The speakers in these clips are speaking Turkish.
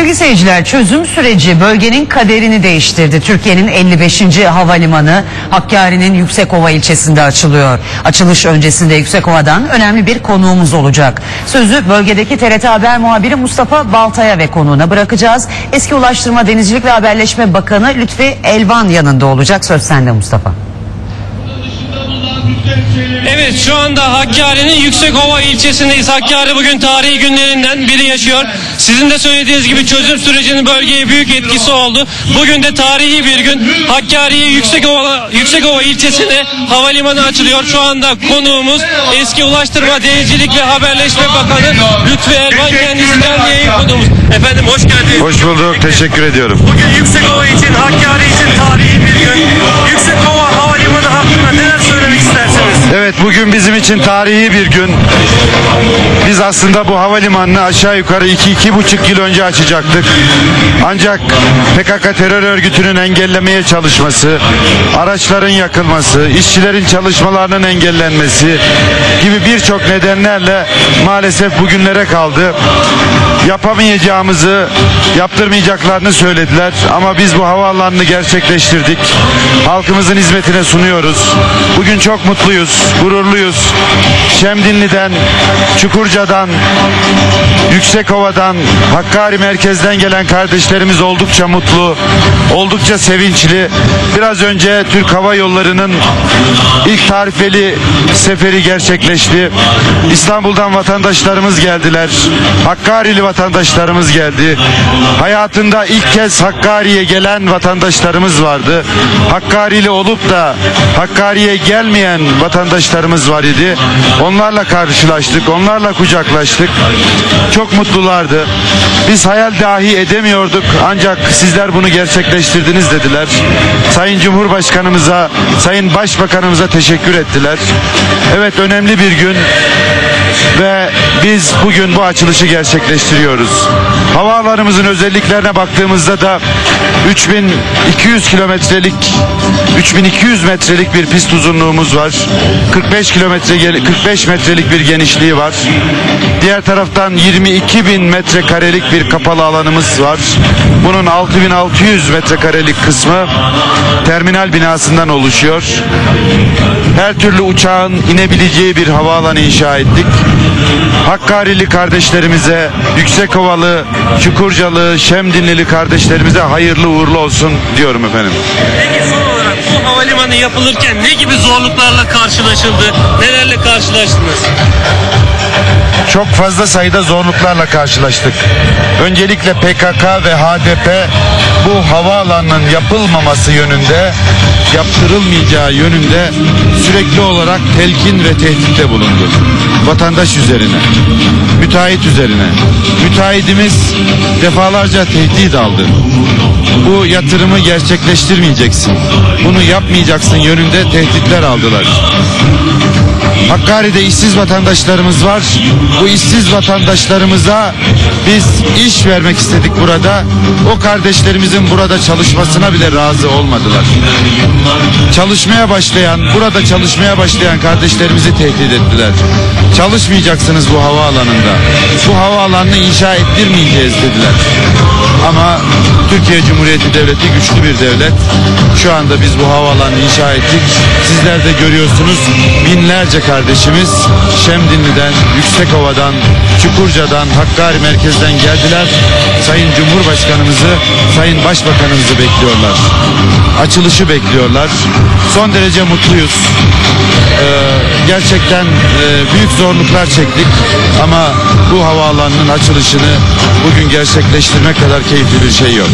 Sevgili seyirciler çözüm süreci bölgenin kaderini değiştirdi. Türkiye'nin 55. havalimanı Hakkari'nin Yüksekova ilçesinde açılıyor. Açılış öncesinde Yüksekova'dan önemli bir konuğumuz olacak. Sözü bölgedeki TRT Haber muhabiri Mustafa Baltay'a ve konuğuna bırakacağız. Eski Ulaştırma Denizcilik ve Haberleşme Bakanı Lütfi Elvan yanında olacak. Söz sende Mustafa. Evet şu anda Hakkari'nin Yüksekova ilçesindeyiz. Hakkari bugün tarihi günlerinden biri yaşıyor. Sizin de söylediğiniz gibi çözüm sürecinin bölgeye büyük etkisi oldu. Bugün de tarihi bir gün. Hakkari'ye Yüksekova, Yüksekova ilçesine havalimanı açılıyor. Şu anda konuğumuz eski Ulaştırma Denizcilik ve Haberleşme Bakanı Lütfi Elvan kendisi canlı yayın konuğumuz. Efendim hoş geldiniz. Hoş bulduk, teşekkür ediyorum. Bugün Yüksekova için, Hakkari için tarihi bir gün. Yüksekova Evet, bugün bizim için tarihi bir gün. Aslında bu havalimanını aşağı yukarı 2-2,5 yıl önce açacaktık. Ancak PKK terör örgütünün engellemeye çalışması, araçların yakılması, işçilerin çalışmalarının engellenmesi gibi birçok nedenlerle maalesef bugünlere kaldı. Yapamayacağımızı, yaptırmayacaklarını söylediler ama biz bu havaalanını gerçekleştirdik. Halkımızın hizmetine sunuyoruz. Bugün çok mutluyuz, gururluyuz. Şemdinli'den, Çukurca'dan, Yüksekova'dan, Hakkari merkezden gelen kardeşlerimiz oldukça mutlu, oldukça sevinçli. Biraz önce Türk Hava Yolları'nın ilk tarifeli seferi gerçekleşti. İstanbul'dan vatandaşlarımız geldiler. Hakkari'li vatandaşlarımız geldi. Hayatında ilk kez Hakkari'ye gelen vatandaşlarımız vardı. Hakkari'li olup da Hakkari'ye gelmeyen vatandaşlarımız var idi. Onlarla karşılaştık, onlarla kucaklaştık. Çok mutlulardı. Biz hayal dahi edemiyorduk ancak sizler bunu gerçekleştirdiniz dediler. Sayın Cumhurbaşkanımıza, Sayın Başbakanımıza teşekkür ettiler. Evet önemli bir gün ve biz bugün bu açılışı gerçekleştiriyoruz. Havaalanımızın özelliklerine baktığımızda da 3200 kilometrelik 3200 metrelik bir pist uzunluğumuz var. 45 kilometre gel- 45 metrelik bir genişliği var. Diğer taraftan 22 bin metrekarelik bir kapalı alanımız var. Bunun 6600 metrekarelik kısmı terminal binasından oluşuyor. Her türlü uçağın inebileceği bir havaalanı inşa ettik. Hakkarili kardeşlerimize, Yüksekovalı, Çukurcalı, Şemdinlili kardeşlerimize hayırlı uğurlu olsun diyorum efendim. Bu havalimanı yapılırken ne gibi zorluklarla karşılaşıldı? Nelerle karşılaştınız? Çok fazla sayıda zorluklarla karşılaştık. Öncelikle PKK ve HDP bu havaalanının yapılmaması yönünde, yaptırılmayacağı yönünde sürekli olarak telkin ve tehditte bulundu. Vatandaş üzerine, müteahhit üzerine. Müteahhitimiz defalarca tehdit aldı. Bu yatırımı gerçekleştirmeyeceksin. Bunu yapmayacaksın yönünde tehditler aldılar. Hakkari'de işsiz vatandaşlarımız var. Bu işsiz vatandaşlarımıza biz iş vermek istedik burada. O kardeşlerimizin burada çalışmasına bile razı olmadılar. Çalışmaya başlayan, burada çalışmaya başlayan kardeşlerimizi tehdit ettiler. Çalışmayacaksınız bu havaalanında. Bu havaalanını inşa ettirmeyeceğiz dediler. Ama Türkiye Cumhuriyeti Devleti güçlü bir devlet. Şu anda biz bu havaalanını inşa ettik. Sizler de görüyorsunuz binlerce kardeşimiz Şemdinli'den, Yüksekova'dan, Çukurca'dan, Hakkari merkezden geldiler. Sayın Cumhurbaşkanımızı, Sayın Başbakanımızı bekliyorlar. Açılışı bekliyorlar. Son derece mutluyuz. Ee, gerçekten e, büyük zorluklar çektik ama bu havaalanının açılışını bugün gerçekleştirmek kadar keyifli bir şey yok.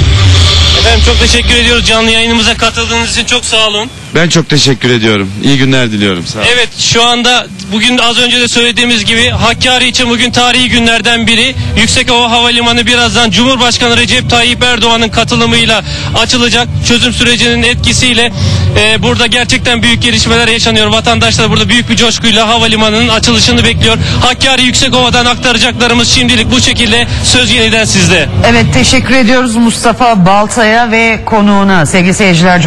Efendim çok teşekkür ediyoruz canlı yayınımıza katıldığınız için çok sağ olun. Ben çok teşekkür ediyorum. İyi günler diliyorum. Sağ olun. Evet şu anda bugün az önce de söylediğimiz gibi Hakkari için bugün tarihi günlerden biri. Yüksekova Havalimanı birazdan Cumhurbaşkanı Recep Tayyip Erdoğan'ın katılımıyla açılacak. Çözüm sürecinin etkisiyle e, burada gerçekten büyük gelişmeler yaşanıyor. Vatandaşlar burada büyük bir coşkuyla havalimanının açılışını bekliyor. Hakkari Yüksekova'dan aktaracaklarımız şimdilik bu şekilde söz yeniden sizde. Evet teşekkür ediyoruz Mustafa Baltay'a ve konuğuna sevgili seyirciler.